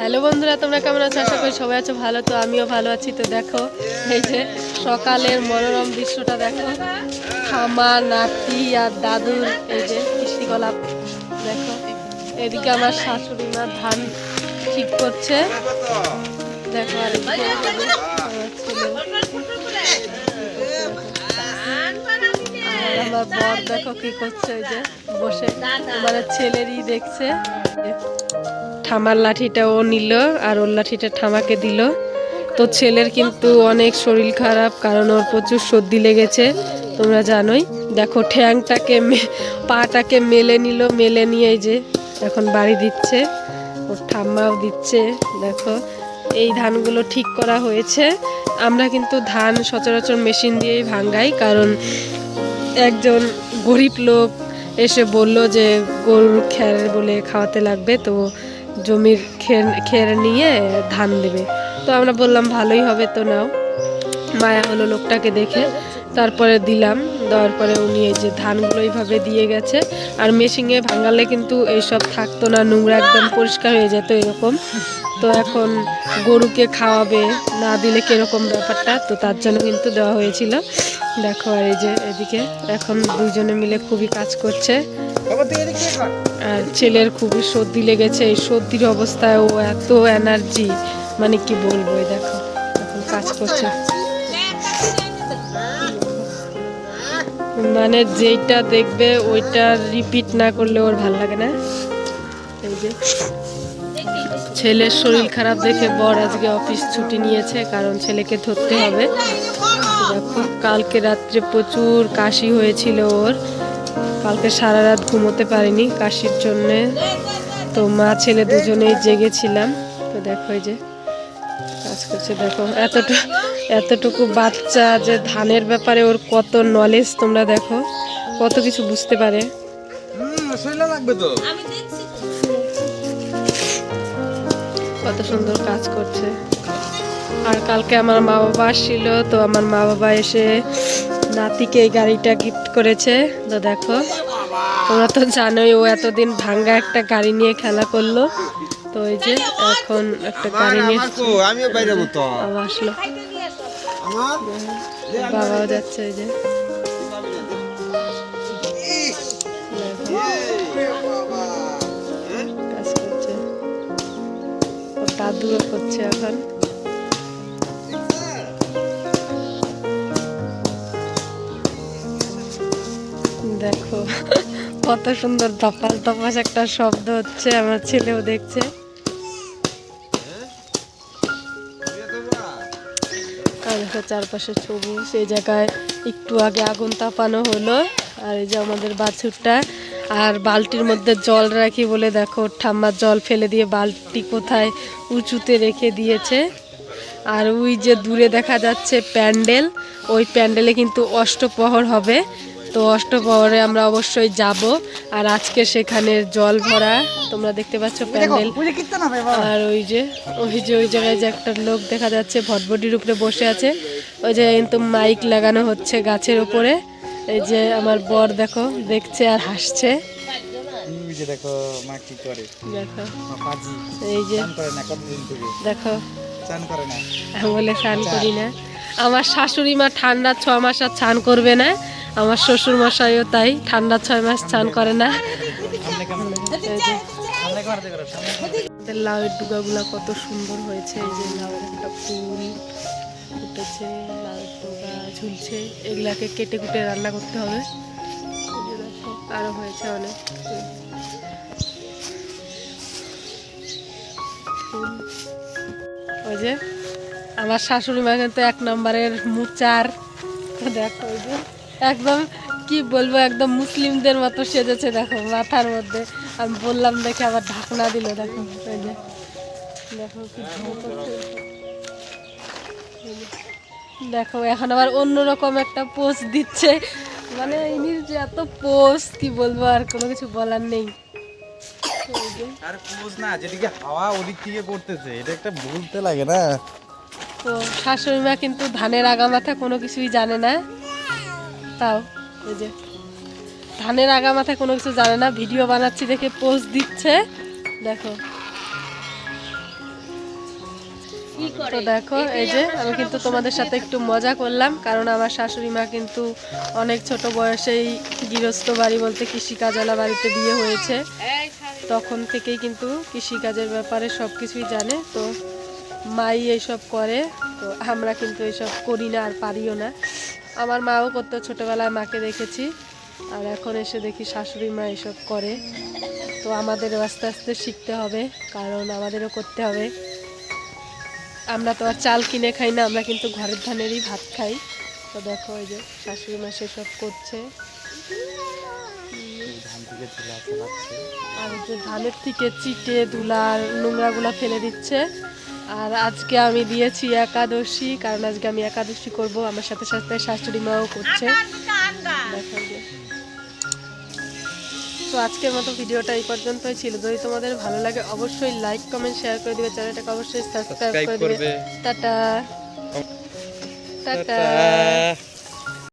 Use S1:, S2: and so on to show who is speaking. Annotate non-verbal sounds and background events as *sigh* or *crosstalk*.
S1: Hello বন্ধুরা, তোমরা কেমন আছো? আশা করি সবাই আছো ভালো। তো আমিও ভালো আছি। তো দেখো, এই যে সকালের মনোরম দৃশ্যটা দেখো। খামা, নাতি আর দাদুর এই যে কৃষি গোলাপ দেখো। এদিকে আমার শাশুড়ি মা ধান ঠিক করছে। দেখো আর আমার আমার বর দেখো কি করছে ওই যে বসে। মানে ছেলেরই দেখছে। ঠামার লাঠিটা ও নিল আর ওর লাঠিটা ঠামাকে দিল। তো ছেলের কিন্তু অনেক শরীর খারাপ, কারণ ওর প্রচুর সর্দি লেগেছে, তোমরা জানোই। দেখো, ঠ্যাংটাকে পাটাকে মেলে নিল, মেলে নিয়ে যে এখন বাড়ি দিচ্ছে, ওর ঠাম্মাও দিচ্ছে, দেখো। এই ধানগুলো ঠিক করা হয়েছে। আমরা কিন্তু ধান সচরাচর মেশিন দিয়েই ভাঙ্গাই, কারণ একজন গরিব লোক এসে বলল যে গরুর খ্যার বলে খাওয়াতে লাগবে, তো জমির খের নিয়ে ধান দেবে। তো আমরা বললাম, ভালোই হবে তো নাও। মায়া হলো লোকটাকে দেখে, তারপরে দিলাম। দেওয়ার পরে উনি এই যে ধানগুলো এইভাবে দিয়ে গেছে। আর মেশিনে ভাঙালে কিন্তু এইসব থাকতো না নোংরা একদম পরিষ্কার হয়ে যেত এরকম। তো এখন গরুকে খাওয়াবে না দিলে কীরকম ব্যাপারটা? তো তার জন্য কিন্তু দেওয়া হয়েছিল। দেখো আর এই যে এদিকে এখন দুজনে মিলে খুবই কাজ করছে। আর ছেলের খুবই সর্দি লেগেছে। এই সর্দির অবস্থায় ও এত এনার্জি মানে কি বলব দেখো এখন কাজ করছে। মানে যেইটা দেখবে ওইটা রিপিট না করলে ওর ভালো লাগে না। এই যে, ছেলের শরীর খারাপ দেখে বর আজকে অফিস ছুটি নিয়েছে, কারণ ছেলেকে ধরতে হবে। দেখো, কালকে রাত্রে প্রচুর কাশি হয়েছিল ওর। কালকে সারা রাত ঘুমোতে পারিনি, কাশির জন্যে তো মা, ছেলে দুজনেই জেগেছিলাম। তো দেখো এই যে, কাজ করছে, দেখো এতটুকু এতটুকু বাচ্চা যে ধানের ব্যাপারে ওর কত নলেজ তোমরা দেখো কত কিছু বুঝতে পারে। কত সুন্দর কাজ করছে। আর কালকে আমার মা বাবা আসছিল তো আমার মা বাবা এসে নাতিকে এই গাড়িটা গিফট করেছে। তো দেখো তোমরা তো জানোই ও এতদিন ভাঙ্গা একটা গাড়ি নিয়ে খেলা করল। তো এই যে এখন একটা গাড়ি নিয়ে
S2: আমার কো আমিও বাইরে তো।
S1: বাবা আসলো। বাবাও যাচ্ছে এই যে। কাজ করছে। দাদুও এখন। দেখো, *laughs* কত সুন্দর ধপাস ধপাস একটা শব্দ হচ্ছে, আমার ছেলেও দেখছে। আর দেখো চারপাশে সবুজ এই জায়গায় একটু আগে আগুন তাপানো হলো। আর এই যে আমাদের বাছুরটা, আর বালতির মধ্যে জল রাখি বলে দেখো, ঠাম্মার জল ফেলে দিয়ে বালতি কোথায় উঁচুতে রেখে দিয়েছে। আর ওই যে দূরে দেখা যাচ্ছে প্যান্ডেল, ওই প্যান্ডেলে কিন্তু অষ্টপ্রহর হবে। তো অষ্টপ্রহরে আমরা অবশ্যই যাব। আর আজকে সেখানে জল ভরা তোমরা দেখতে পাচ্ছ প্যান্ডেল। আর ওই যে ওই যে ওই জায়গায় যে একটা লোক দেখা যাচ্ছে ভটভটির উপরে বসে আছে। ওই যে কিন্তু মাইক লাগানো হচ্ছে গাছের উপরে। এই যে আমার বর দেখো দেখছে আর হাসছে।
S2: এই যে দেখো মা কি করে?
S1: দেখো। এই যে
S2: চান করে না কতদিন থেকে?
S1: দেখো।
S2: চান করে না।
S1: আমি বলে স্নান করি না। আমার শাশুড়ি মা ঠান্ডা ছ মাস আর স্নান করবে না। আমার শ্বশুর মশাইও তাই, ঠান্ডা ছয় মাস স্নান করে না। লাউয়ের ডুগাগুলো কত সুন্দর হয়েছে, এই যে লাউয়ের একটা ফুল ফুটেছে লাউয়ের ডুগা ঝুলছে, এগুলাকে কেটে কুটে রান্না করতে হবে। এই যে দেখো আরও হয়েছে অনেক। ওই যে, আমার শাশুড়ি মা কিন্তু এক নম্বরের মুচার। দেখো ওই যে। একদম কি বলব একদম মুসলিমদের মতো সেজেছে দেখো মাথার মধ্যে। আমি বললাম দেখে আবার ঢাকনা দিল দেখো দেখো কি। দেখো এখন আবার অন্যরকম একটা পোস্ট দিচ্ছে। মানে ইনির যে এত পোস্ট কি বলব আর কোনো কিছু বলার নেই। এই
S2: আর পোজ না যেদিকে হাওয়া ওদিক থেকে করতেছে এটা একটা বলতে লাগে না।
S1: তো শাশুড়ি মা কিন্তু ধানের আগা মাথা কোনো কিছুই জানে না। তাও এই যে ধানের আগা মাথা কোনো কিছু জানে না ভিডিও বানাচ্ছি দেখে পোস্ট দিচ্ছে দেখো। তো দেখো এই যে আমি কিন্তু তোমাদের সাথে একটু মজা করলাম কারণ আমার শাশুড়ি মা কিন্তু অনেক ছোট বয়সেই গৃহস্থ বাড়ি বলতে কৃষিকাজওয়ালা বাড়িতে বিয়ে হয়েছে। তখন থেকেই কিন্তু কৃষিকাজের ব্যাপারে সব কিছুই জানে তো মাই এইসব করে তো আমরা কিন্তু এইসব করি না আর পারিও না। আমার মাও করতো, ছোটোবেলায় মাকে দেখেছি। আর এখন এসে দেখি শাশুড়ি মা এসব করে। তো আমাদেরও আস্তে আস্তে শিখতে হবে, কারণ আমাদেরও করতে হবে। আমরা তো আর চাল কিনে খাই না, আমরা কিন্তু ঘরের ধানেরই ভাত খাই। তো দেখো ওই যে শাশুড়ি মা সেসব করছে। আর যে ধানের থেকে চিটে, দুলার নোংরাগুলা ফেলে দিচ্ছে। আর আজকে আমি দিয়েছি একাদশী কারণ আজকে আমি একাদশী করব। আমার সাথে সাথে শাশুড়ি মাও করছে। তো আজকের মতো ভিডিওটা এই পর্যন্তই ছিল। যদি তোমাদের ভালো লাগে অবশ্যই লাইক কমেন্ট শেয়ার করে দিবে। চ্যানেলটাকে অবশ্যই সাবস্ক্রাইব করে দিবে। টাটা।
S2: টাটা।